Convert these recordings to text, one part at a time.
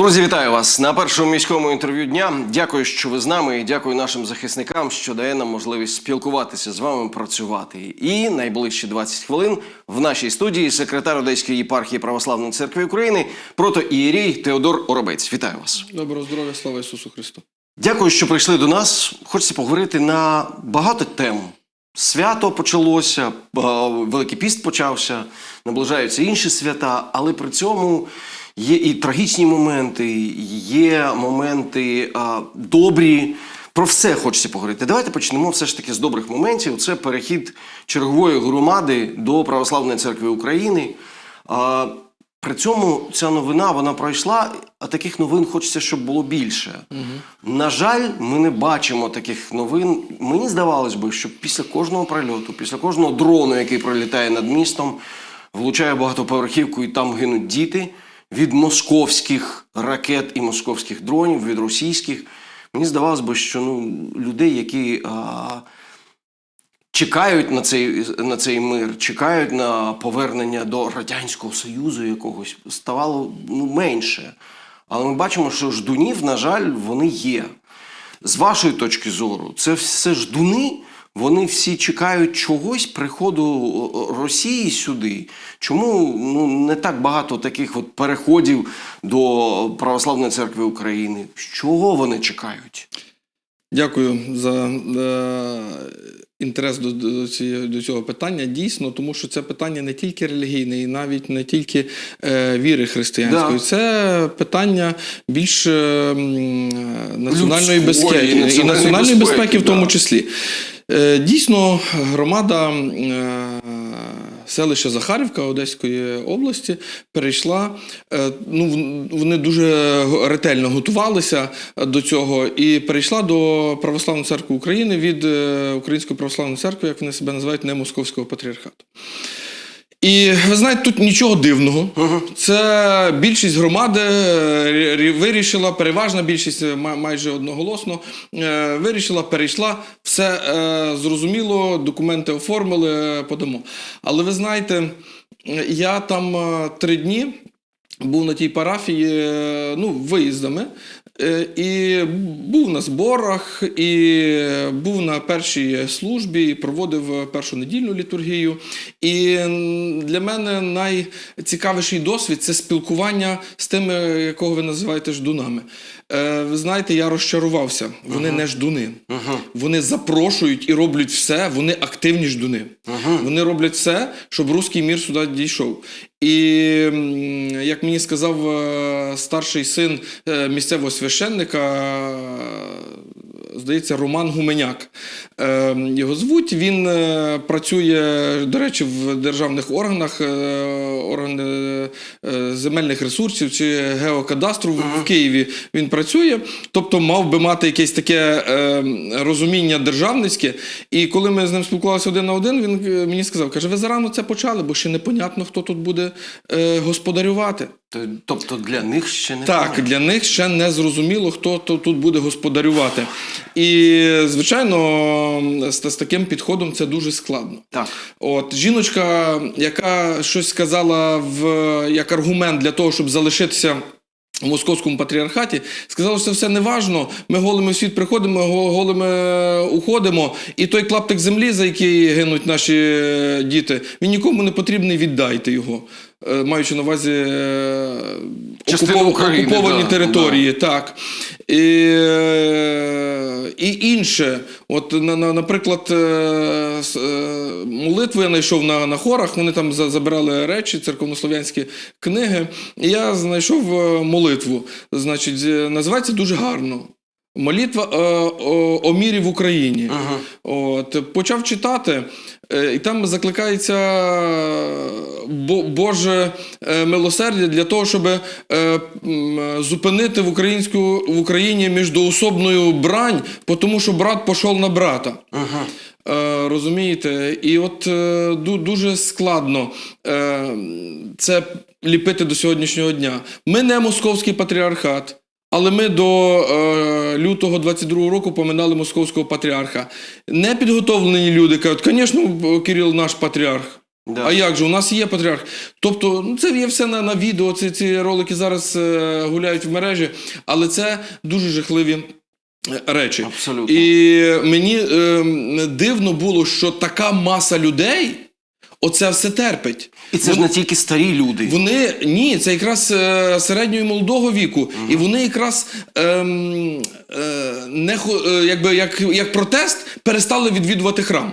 Друзі, вітаю вас на першому міському інтерв'ю дня. Дякую, що ви з нами, і дякую нашим захисникам, що дає нам можливість спілкуватися з вами, працювати. І найближчі 20 хвилин в нашій студії секретар Одеської єпархії Православної церкви України, протоієрій Теодор Оробець. Вітаю вас. Доброго здоров'я, слава Ісусу Христу. Дякую, що прийшли до нас. Хочеться поговорити на багато тем. Свято почалося, Великий піст почався, наближаються інші свята, але при цьому є і трагічні моменти, є моменти а, добрі. Про все хочеться поговорити. Давайте почнемо все ж таки з добрих моментів. Це перехід чергової громади до Православної церкви України. А, при цьому ця новина вона пройшла, а таких новин хочеться, щоб було більше. На жаль, ми не бачимо таких новин. Мені здавалось би, що після кожного прильоту, після кожного дрону, який пролітає над містом, влучає багатоповерхівку і там гинуть діти від московських ракет і московських дронів, від російських. Мені здавалось би, що ну, людей, які. А, чекають на цей, на цей мир, чекають на повернення до Радянського Союзу якогось, ставало ну, менше. Але ми бачимо, що ждунів, на жаль, вони є. З вашої точки зору, це все ждуни, вони всі чекають чогось приходу Росії сюди. Чому ну, не так багато таких от переходів до Православної церкви України? Чого вони чекають? Дякую за е, інтерес до, до, до цього питання. Дійсно, тому що це питання не тільки релігійне, і навіть не тільки е, віри християнської. Да. Це питання більш е, національної Людської, безпеки і національної національної безпеки, безпеки, в тому да. числі. Е, Дійсно, громада е, селища Захарівка Одеської області перейшла. е, Ну, вони дуже ретельно готувалися до цього і перейшла до Православної церкви України від Української православної церкви, як вони себе називають, не Московського патріархату. І ви знаєте, тут нічого дивного. Це більшість громади е, вирішила, переважна більшість е, ма- майже одноголосно е, вирішила, перейшла. Все зрозуміло, документи оформили, подамо. Але ви знаєте, я там три дні був на тій парафії ну, виїздами. Е, І був на зборах, і був на першій службі, і проводив першу недільну літургію. І для мене найцікавіший досвід це спілкування з тими, якого ви називаєте ждунами. Е, Ви знаєте, я розчарувався. Вони не ждуни. Вони запрошують і роблять все, вони активні ждуни. Вони роблять все, щоб руський мір сюди дійшов. І м, як мені сказав е, старший син е, місцевого священника, здається, Роман Гуменяк. Е, Його звуть. Він е, працює, до речі, в державних органах, е, органи земельних ресурсів чи геокадастру в- в Києві. Він працює, тобто мав би мати якесь таке розуміння державницьке. І коли ми з ним спілкувалися один на один, він мені сказав: каже, ви зарано це почали, бо ще непонятно, хто тут буде господарювати. Тобто для них ще не Так, понятно. для них ще не зрозуміло, хто то тут буде господарювати. І, звичайно, з, з таким підходом це дуже складно. Так. От жіночка, яка щось сказала в як аргумент для того, щоб залишитися. У московському патріархаті сказала, що це все не важно. Ми голими в світ приходимо, го- голими уходимо. І той клаптик землі, за який гинуть наші е, діти, він нікому не потрібний, віддайте його. Е, Маючи на увазі е, окупов- України, окуповані да, території, так. І, е, і інше. От, на, на, наприклад, молитву я знайшов на, на хорах, вони там забирали речі, церковнослов'янські книги. І я знайшов молитву. Значить, називається дуже гарно. Молитва е, о, о мірі в Україні. От, почав читати, е, і там закликається Бо- Боже е, милосердя для того, щоб зупинити в, українську, в Україні міждоособною брань, тому що брат пішов на брата. Е, розумієте? І от ду- дуже складно це ліпити до сьогоднішнього дня. Ми не московський патріархат. Але ми до е, лютого 22-го року поминали московського патріарха. Непідготовлені люди кажуть, звісно, Кирил наш патріарх. Да. А як же? У нас є патріарх. Тобто, ну це є все на, на відео. Ці, ці ролики зараз е, гуляють в мережі, але це дуже жахливі е, речі. Абсолютно. І мені е, дивно було, що така маса людей оце все терпить. І це ж не тільки старі люди. Вони ні, це якраз е, середнього і молодого віку, і вони якраз ем, е, не е, якби як, як протест перестали відвідувати храм.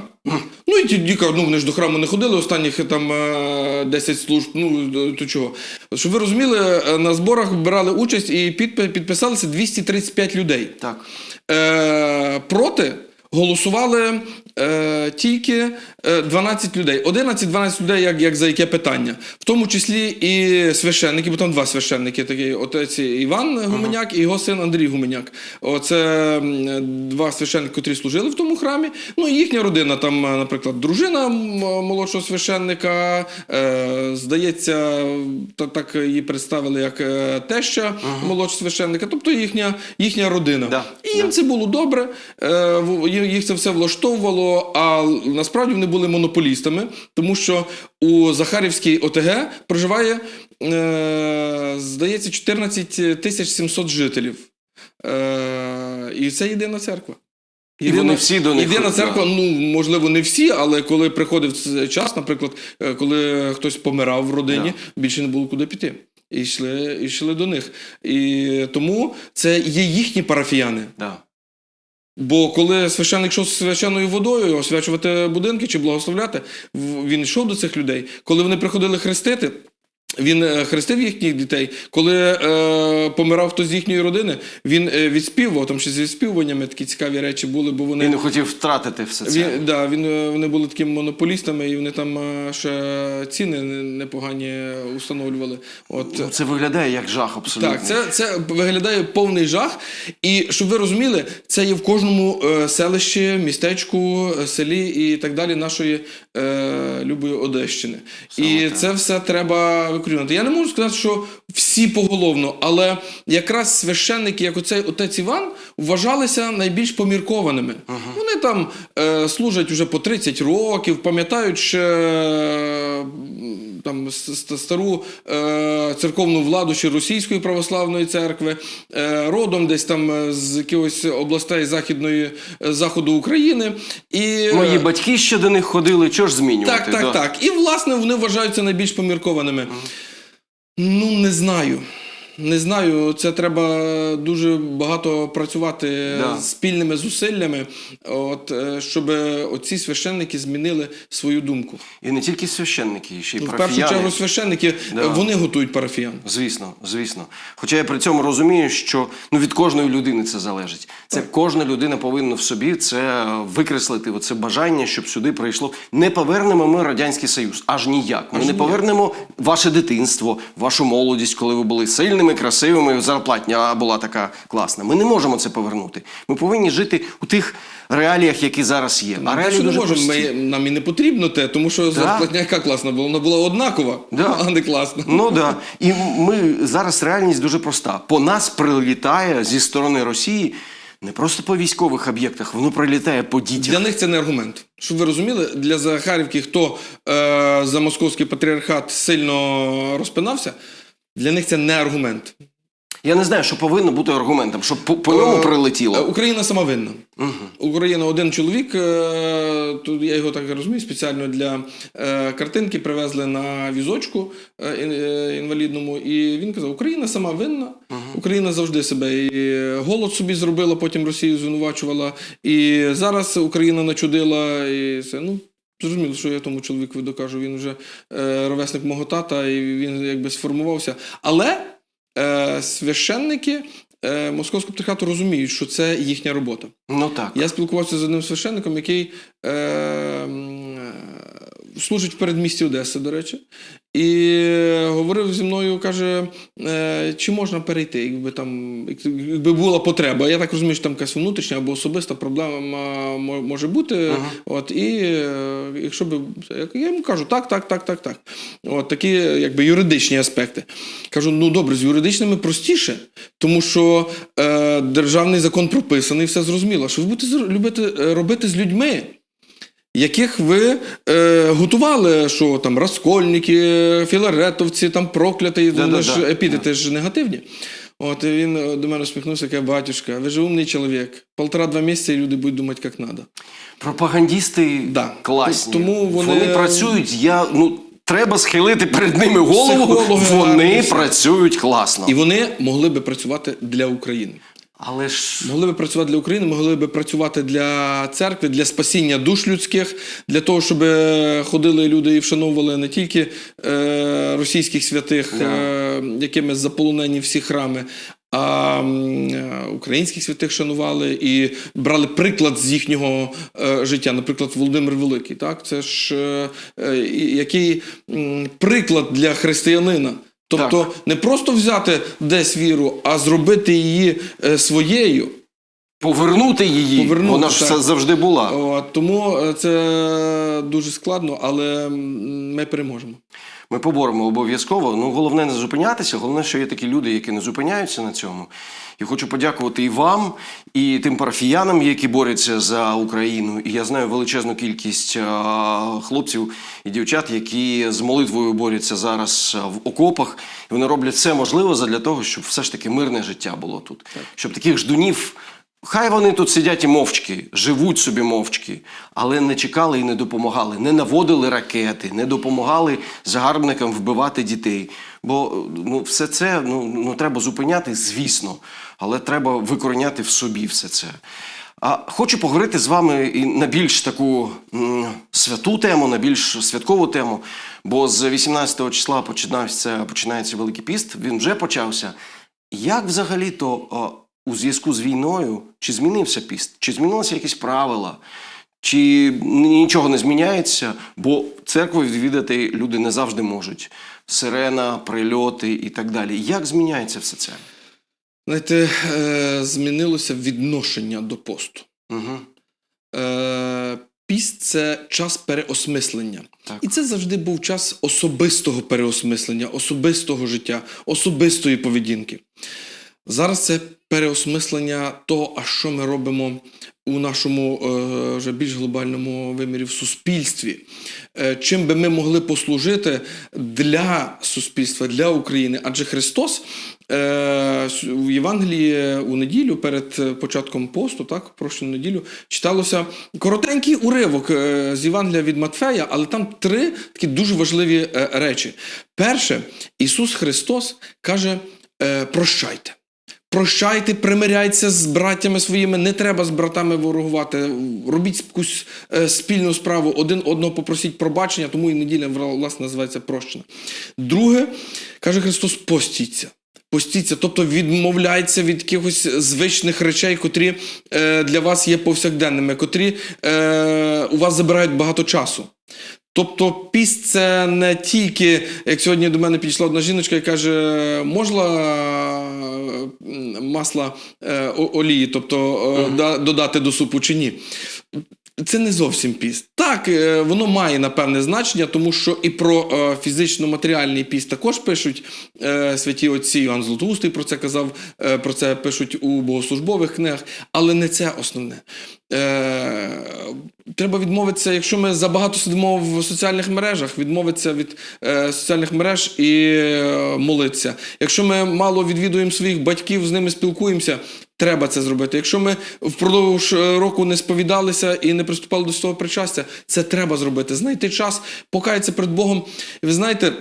Ну і тоді кажуть, ну вони ж до храму не ходили останніх е, там е, 10 служб. Ну то чого? Щоб ви розуміли, е, на зборах брали участь і підпи- підписалися 235 людей. Так. Е, проти голосували е, тільки е, 12 людей. 11-12 людей, як, як за яке питання. В тому числі і священники, бо там два священники, такий отець Іван Гуменяк і його син Андрій Гуменяк. Оце два священники, котрі служили в тому храмі. Ну і їхня родина, там, е, наприклад, дружина молодшого священника, е, здається, та, так її представили як е, теща молодшого священника, тобто їхня, їхня родина. Да, І їм да. це було добре, е, їх це все влаштовувало, а насправді вони були монополістами, тому що у Захарівській ОТГ проживає, е, здається, 14 тисяч 700 жителів. Е, і це єдина церква. І вони всі до них Єдина церква, ну можливо, не всі, але коли приходив час, наприклад, е, коли хтось помирав в родині, більше не було куди піти. І йшли, і йшли до них. І тому це є їхні парафіяни. Да. Бо коли священник йшов з свяченою водою освячувати будинки чи благословляти, він йшов до цих людей. Коли вони приходили хрестити, він е, хрестив їхніх дітей. Коли е, помирав хтось з їхньої родини, він е, відспівував, там ще з відспівуваннями такі цікаві речі були, бо вони. Він не хотів втратити все це. Він, да, він, е, вони були такими монополістами, і вони там ще ціни непогані установлювали. От, Ну, Це виглядає як жах абсолютно. так, це, це виглядає повний жах. І щоб ви розуміли, це є в кожному е, селищі, містечку, селі і так далі нашої е, любої Одещини. і так. це все треба викорінювати. Я не можу сказати, що всі поголовно, але якраз священники, як оцей отець Іван, вважалися найбільш поміркованими. Вони там е, служать уже по 30 років, пам'ятають ще е, там стару е, церковну владу ще російської православної церкви, е, родом десь там е, з якихось областей західної е, заходу України. І, Мої батьки ще до них ходили, чого ж змінювати? так, так, да? так. І власне вони вважаються найбільш поміркованими. Ну, не знаю. Не знаю, це треба дуже багато працювати Да. спільними зусиллями, от, е, щоб оці священники змінили свою думку. І не тільки священники, ще й В першу чергу священники Да. е, вони готують парафіян. Звісно, звісно. Хоча я при цьому розумію, що ну, від кожної людини це залежить. Це кожна людина повинна в собі це викреслити, оце бажання, щоб сюди прийшло. Не повернемо ми Радянський Союз, аж ніяк. Ми не повернемо ваше дитинство, вашу молодість, коли ви були сильними, красивими, зарплатня була така класна. Ми не можемо це повернути. Ми повинні жити у тих реаліях, які зараз є. А реалії дуже можемо, ми, нам і не потрібно те, тому що зарплатня яка класна була, вона була однакова, Да. а не класна. Ну да. І ми зараз реальність дуже проста. По нас прилітає зі сторони Росії не просто по військових об'єктах, воно прилітає по дітях. Для них це не аргумент. Щоб ви розуміли, для Захарівки, хто е, за московський патріархат сильно розпинався, для них це не аргумент. Я не знаю, що повинно бути аргументом, щоб по, по ньому Е, прилетіло. Україна сама винна. Угу. Україна один чоловік, е, тут я його так розумію, спеціально для е, картинки привезли на візочку ін- інвалідному. І він казав: Україна сама винна, Україна завжди себе і голод собі зробила, потім Росію звинувачувала. І зараз Україна начудила і це. Ну, Зрозуміло, що я тому чоловікові докажу. Він вже е, ровесник мого тата, і він якби сформувався. Але е, священники е, московського патріархату розуміють, що це їхня робота. Ну так. Я спілкувався з одним священником, який е, е, служить в передмісті Одеси, до речі, і говорив зі мною, каже, е, чи можна перейти, якби там якби була потреба. Я так розумію, що там якась внутрішня або особиста проблема може бути. От, і е, якщо би я йому кажу, так, так, так, так, так. От такі якби юридичні аспекти. Кажу, ну добре, з юридичними простіше, тому що е, державний закон прописаний, все зрозуміло. Що ви будете любити е, робити з людьми, яких ви е, готували, що там розкольники, філаретовці, там прокляті, Да-да-да. вони ж епітети ж негативні. От і він е, до мене усміхнувся, каже, батюшка, ви ж умний чоловік. Полтора-два місяці і люди будуть думати, як треба. Пропагандісти Да. класні. Тому вони- працюють. Я, ну, треба схилити перед ними голову. Психологи Вони всі. працюють класно. І вони могли би працювати для України. Але ж Могли би працювати для України, могли би працювати для церкви, для спасіння душ людських, для того, щоб е, ходили люди і вшановували не тільки е, російських святих, е, якими заполонені всі храми, а е, українських святих шанували і брали приклад з їхнього е, життя. Наприклад, Володимир Великий. Так? Це ж е, е, який приклад для християнина. Тобто не просто взяти десь віру, а зробити її е, своєю. повернути її, Повернути, вона ж так. завжди була. О, тому е, це дуже складно, але ми переможемо. Ми поборемо обов'язково. Ну, головне не зупинятися. Головне, що є такі люди, які не зупиняються на цьому. І хочу подякувати і вам, і тим парафіянам, які борються за Україну. І я знаю величезну кількість хлопців і дівчат, які з молитвою борються зараз в окопах. І вони роблять все можливе для того, щоб все ж таки мирне життя було тут. Щоб таких ждунів. Хай вони тут сидять і мовчки, живуть собі мовчки, але не чекали і не допомагали, не наводили ракети, не допомагали загарбникам вбивати дітей. Бо ну, все це ну, ну, треба зупиняти, звісно, але треба викореняти в собі все це. А хочу поговорити з вами і на більш таку святу тему, на більш святкову тему. Бо з 18 числа починається, починається Великий піст, він вже почався. Як взагалі-то о, у зв'язку з війною, чи змінився піст, чи змінилися якісь правила, чи нічого не зміняється, бо церкву відвідати люди не завжди можуть. Сирена, прильоти і так далі. Як зміняється все це? Знаєте, е, змінилося відношення до посту. Угу. Е, Піст це час переосмислення. Так. І це завжди був час особистого переосмислення, особистого життя, особистої поведінки. Зараз це переосмислення того, а що ми робимо у нашому е, вже більш глобальному вимірі в суспільстві. Е, чим би ми могли послужити для суспільства, для України? Адже Христос е, в Євангелії у неділю перед е, початком посту, так, прощену неділю, читалося коротенький уривок е, з Євангелія від Матфея, але там три такі дуже важливі е, речі. Перше, Ісус Христос каже: е, прощайте. Прощайте, примиряйте з браттями своїми, не треба з братами ворогувати. Робіть якусь е, спільну справу, один одного попросіть пробачення, тому і неділя власне називається прощена. Друге, каже Христос, постіться. Постіться, тобто відмовляйся від якихось звичних речей, котрі е, для вас є повсякденними, котрі е, у вас забирають багато часу. Тобто піст це не тільки, як сьогодні до мене підійшла одна жіночка і каже, можна масла е, олії, тобто да- додати до супу чи ні. Це не зовсім піст. Так, е, воно має напевне значення, тому що і про е, фізично-матеріальний піст також пишуть е, святі отці. Іоанн Златоустий про це казав, про це пишуть у богослужбових книгах, але не це основне. Треба відмовитися, якщо ми забагато сидимо в соціальних мережах, відмовитися від соціальних мереж і молитися. Якщо ми мало відвідуємо своїх батьків, з ними спілкуємося, треба це зробити. Якщо ми впродовж е, року не сповідалися і не приступали до свого причастя, це треба зробити. Знайти час, покаятися перед Богом. І ви знаєте.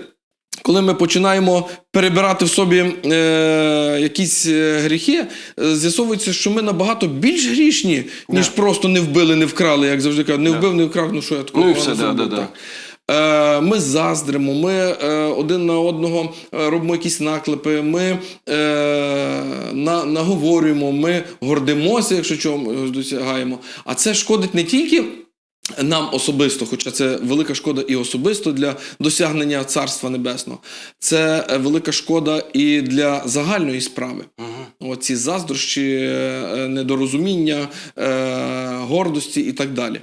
Коли ми починаємо перебирати в собі е, якісь е, гріхи, е, з'ясовується, що ми набагато більш грішні, ніж просто не вбили, не вкрали, як завжди кажуть, не вбив, не вкрав, ну що я такого Ну все, да, да. так. Е, Ми заздримо, ми е, один на одного е, робимо якісь наклепи, ми на, наговорюємо, ми гордимося, якщо чогось досягаємо. А це шкодить не тільки нам особисто, хоча це велика шкода і особисто для досягнення Царства Небесного, це е, велика шкода і для загальної справи. Оці заздрощі, е, недорозуміння, е, гордості і так далі.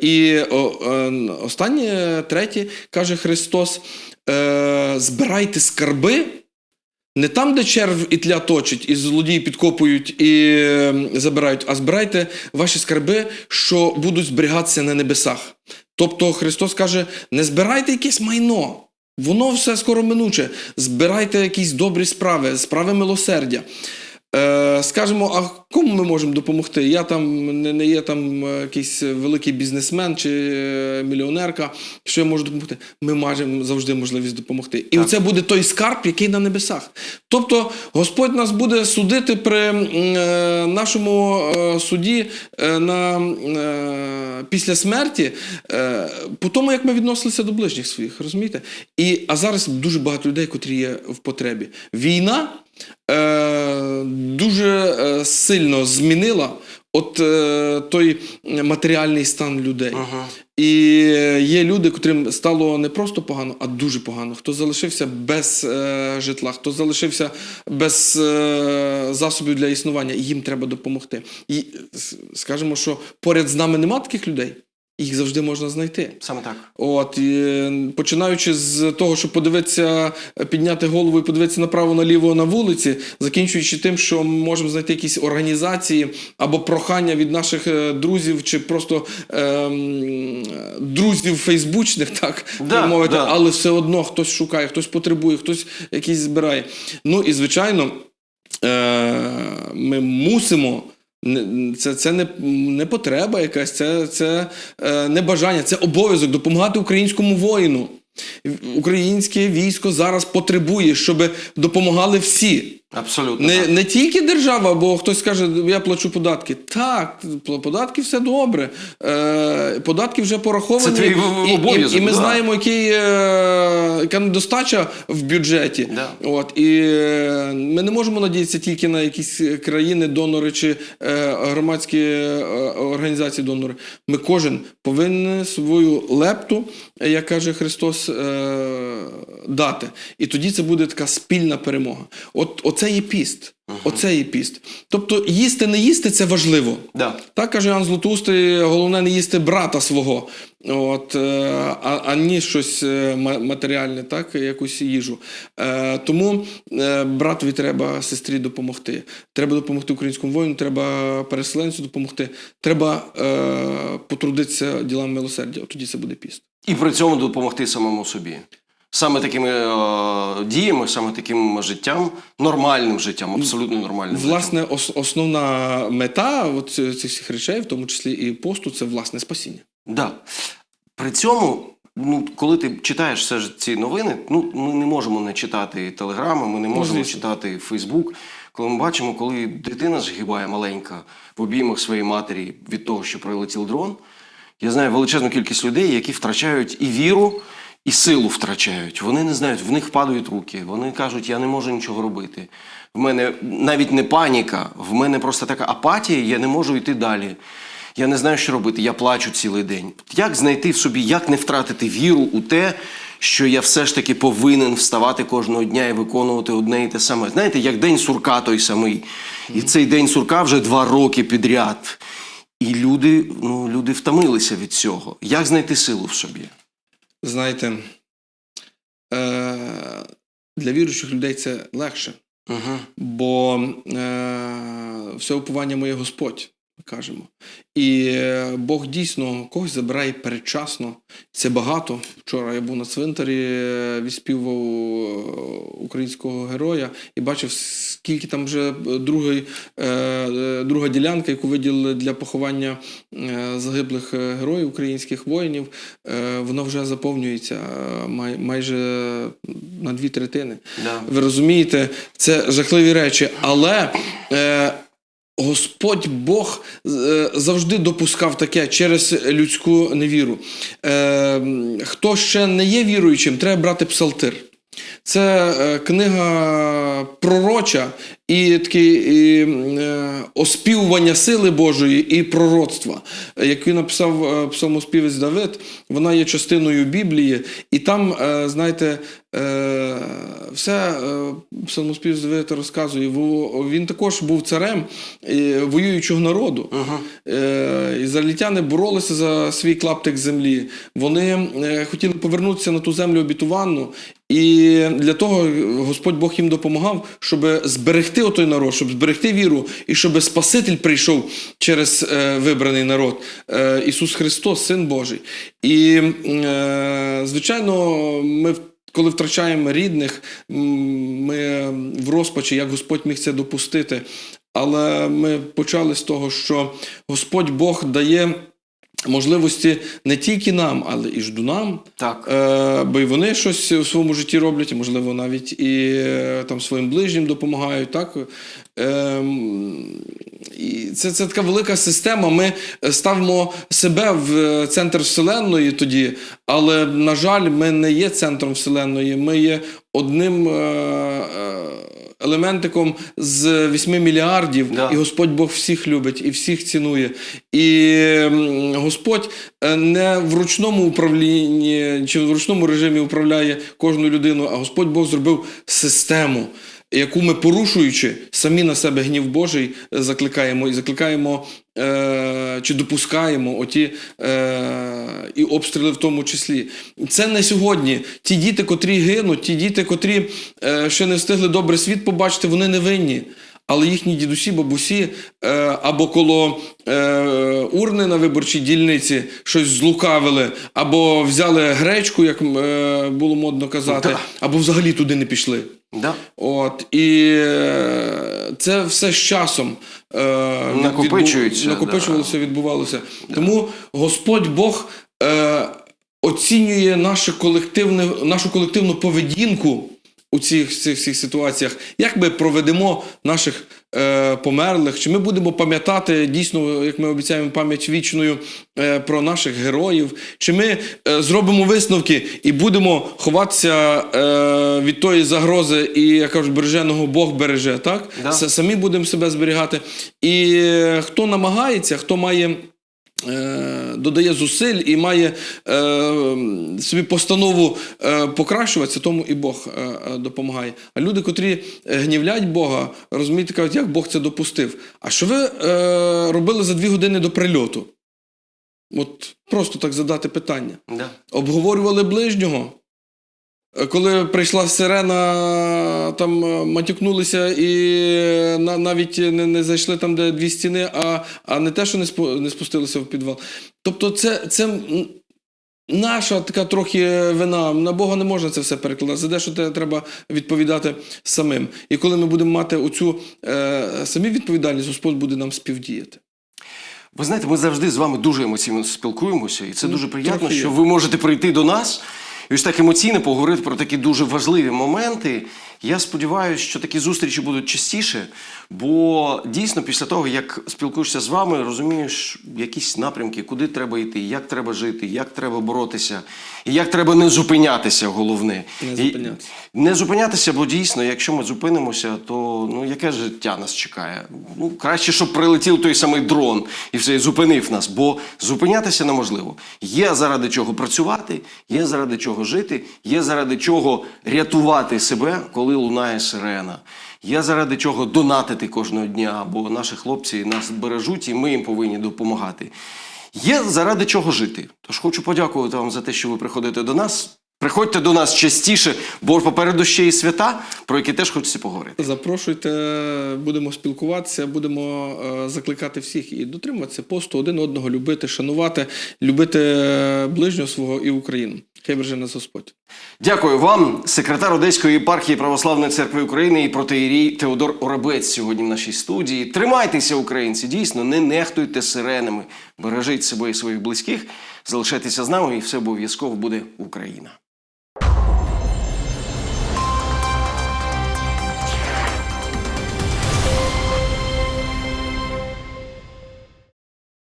І останнє, третє, каже Христос: збирайте скарби Не там, де черв і тля точить, і злодії підкопують і е, забирають, а збирайте ваші скарби, що будуть зберігатися на небесах. Тобто Христос каже: не збирайте якесь майно, воно все скоро минуче. Збирайте якісь добрі справи, справи милосердя. Е, скажемо, а кому ми можемо допомогти? Я там не, не є там е, якийсь великий бізнесмен чи е, мільйонерка. Що я можу допомогти? Ми маємо завжди можливість допомогти. І оце буде той скарб, який на небесах. Тобто Господь нас буде судити при е, нашому е, суді е, на, е, після смерті, е, по тому, як ми відносилися до ближніх своїх, розумієте? І, а зараз дуже багато людей, котрі є в потребі. Війна дуже е, сильно змінила от е, той матеріальний стан людей. І є люди, котрим стало не просто погано, а дуже погано. Хто залишився без е, житла, хто залишився без е, засобів для існування, їм треба допомогти. І с- скажемо, що поряд з нами нема таких людей, їх завжди можна знайти. Саме так. От, і, починаючи з того, щоб подивитися, підняти голову і подивитися направо наліво на вулиці, закінчуючи тим, що ми можемо знайти якісь організації або прохання від наших е, друзів, чи просто ем, друзів фейсбучних, так Да, мовити, да. але все одно хтось шукає, хтось потребує, хтось якийсь збирає. Ну і звичайно, е, ми мусимо. Це, це не, не потреба якась, це, це е, не бажання, це обов'язок допомагати українському воїну. Українське військо зараз потребує, щоб допомагали всі. Абсолютно. Не, не тільки держава, бо хтось скаже, я плачу податки. Так, податки все добре. Е, податки вже пораховані. Це твій і, і, і ми да. знаємо, який, е, яка недостача в бюджеті. Да. От, і е, ми не можемо надіятися тільки на якісь країни, донори чи е, громадські е, організації донори. Ми кожен повинен свою лепту, як каже Христос, е, дати. І тоді це буде така спільна перемога. От оце є піст. Оце є піст. Тобто їсти, не їсти це важливо. Да. Так каже Ян Златоустий, головне не їсти брата свого, от, е, а, ані щось е, матеріальне, так, якусь їжу. Е, тому е, братові треба сестрі допомогти. Треба допомогти українському воїну, треба переселенцю допомогти. Треба е, потрудитися ділами милосердя. От тоді це буде піст. І при цьому допомогти самому собі. Саме такими е, діями, саме таким життям, нормальним життям, абсолютно нормальним життям. Власне, ос- основна мета от цих всіх речей, в тому числі і посту, це власне спасіння. Да. При цьому, ну, коли ти читаєш все ж ці новини, ну, ми не можемо не читати телеграми, ми не можемо звісно. читати Фейсбук. Коли ми бачимо, коли дитина згибає маленька в обіймах своєї матері від того, що прилетів дрон, я знаю величезну кількість людей, які втрачають і віру, і силу втрачають. Вони не знають, в них падають руки. Вони кажуть, я не можу нічого робити. В мене навіть не паніка, в мене просто така апатія, я не можу йти далі. Я не знаю, що робити, я плачу цілий день. Як знайти в собі, як не втратити віру у те, що я все ж таки повинен вставати кожного дня і виконувати одне і те саме. Знаєте, як день сурка той самий. І цей день сурка вже два роки підряд. І люди, ну, люди втомилися від цього. Як знайти силу в собі? Знаєте, е, для віруючих людей це легше, ага. бо е, все уповання моє Господь, кажемо. І е, Бог дійсно когось забирає передчасно. Це багато. Вчора я був на цвинтарі, е, відспівував е, українського героя і бачив, скільки там вже другий, друга ділянка, яку виділили для поховання загиблих героїв українських воїнів, вона вже заповнюється майже на дві третини. Да. Ви розумієте, це жахливі речі. Але Господь Бог е, завжди допускав таке через людську невіру. Е, хто ще не є віруючим, треба брати псалтир. Це е, книга пророча і таке і, е, оспівування сили Божої і пророцтва, яку написав е, псалмоспівець Давид. Вона є частиною Біблії, і там, е, знаєте, е, все е, псалмоспівець Давид розказує. Він також був царем е, воюючого народу. Е, Ізраїльтяни боролися за свій клаптик землі. Вони е, хотіли повернутися на ту землю обітованну. І для того Господь Бог їм допомагав, щоб зберегти отой народ, щоб зберегти віру, і щоб Спаситель прийшов через е, вибраний народ. Е, Ісус Христос, Син Божий. І, е, звичайно, ми коли втрачаємо рідних, ми в розпачі, як Господь міг це допустити. Але ми почали з того, що Господь Бог дає можливості не тільки нам, але і ждунам. Так. Е, бо й вони щось у своєму житті роблять, можливо, навіть і е, там своїм ближнім допомагають. Так? Ем, і це, це така велика система. Ми ставимо себе в е, центр Вселенної тоді, але, на жаль, ми не є центром Вселенної. Ми є одним е, е, елементиком з 8 мільярдів, Да. і Господь Бог всіх любить і всіх цінує. І Господь е, не в ручному управлінні чи в ручному режимі управляє кожну людину, а Господь Бог зробив систему. Яку ми порушуючи, самі на себе гнів Божий е, закликаємо і закликаємо е, чи допускаємо оті е, і обстріли в тому числі. Це не сьогодні. Ті діти, котрі гинуть, ті діти, котрі е, ще не встигли добре світ побачити, вони не винні. Але їхні дідусі, бабусі е, або коло е, урни на виборчій дільниці щось злукавили, або взяли гречку, як е, було модно казати, Да. або взагалі туди не пішли. Да. От і е, це все з часом е, Накопичується, відбу- накопичувалося, відбувалося. Тому Господь Бог е, оцінює наше колективне, нашу колективну поведінку у цих, цих, цих ситуаціях. Як ми проведемо наших е, померлих? Чи ми будемо пам'ятати дійсно, як ми обіцяємо, пам'ять вічною е, про наших героїв? Чи ми е, зробимо висновки і будемо ховатися е, від тої загрози, і як кажуть, береженого Бог береже, так? Да. Самі будемо себе зберігати. І е, хто намагається, хто має. Е, Додає зусиль і має е, собі постанову е, покращуватися, тому і Бог е, допомагає. А люди, котрі гнівлять Бога, розумієте, кажуть, як Бог це допустив. А що ви е, робили за дві години до прильоту? От просто так задати питання. Да. Обговорювали ближнього. Е, Коли прийшла сирена, там е, матюкнулися і е, навіть не, не зайшли там, де дві стіни, а, а не те, що не, спу- не спустилися в підвал. Тобто, це, це наша така трохи вина. На Бога не можна це все перекладати. За те треба відповідати самим. І коли ми будемо мати оцю е, самі відповідальність, Господь буде нам співдіяти. Ви знаєте, ми завжди з вами дуже емоційно спілкуємося, і це Ну, дуже приємно, що ви можете прийти до нас і ось так емоційно поговорити про такі дуже важливі моменти. Я сподіваюся, що такі зустрічі будуть частіше, бо дійсно після того, як спілкуєшся з вами, розумієш якісь напрямки, куди треба йти, як треба жити, як треба боротися, і як треба не зупинятися, головне. Не І- зупинятися. не зупинятися, бо дійсно, якщо ми зупинимося, то ну яке життя нас чекає? Ну краще, щоб прилетів той самий дрон і все і зупинив нас, бо зупинятися неможливо. Є заради чого працювати, є заради чого жити, є заради чого рятувати себе, коли лунає сирена. Є заради чого донатити кожного дня, бо наші хлопці нас бережуть, і ми їм повинні допомагати. Є заради чого жити. Тож хочу подякувати вам за те, що ви приходите до нас. Приходьте до нас частіше, бо попереду ще і свята, про які теж хочеться поговорити. Запрошуйте, будемо спілкуватися, будемо е, закликати всіх і дотримуватися посту, один одного любити, шанувати, любити е, ближнього свого і Україну. Хай береже нас Господь. Дякую вам, секретар Одеської єпархії Православної церкви України і протеєрій Теодор Оробець сьогодні в нашій студії. Тримайтеся, українці, дійсно, не нехтуйте сиренами, бережіть себе і своїх близьких, залишайтеся з нами, і все обов'язково буде Україна.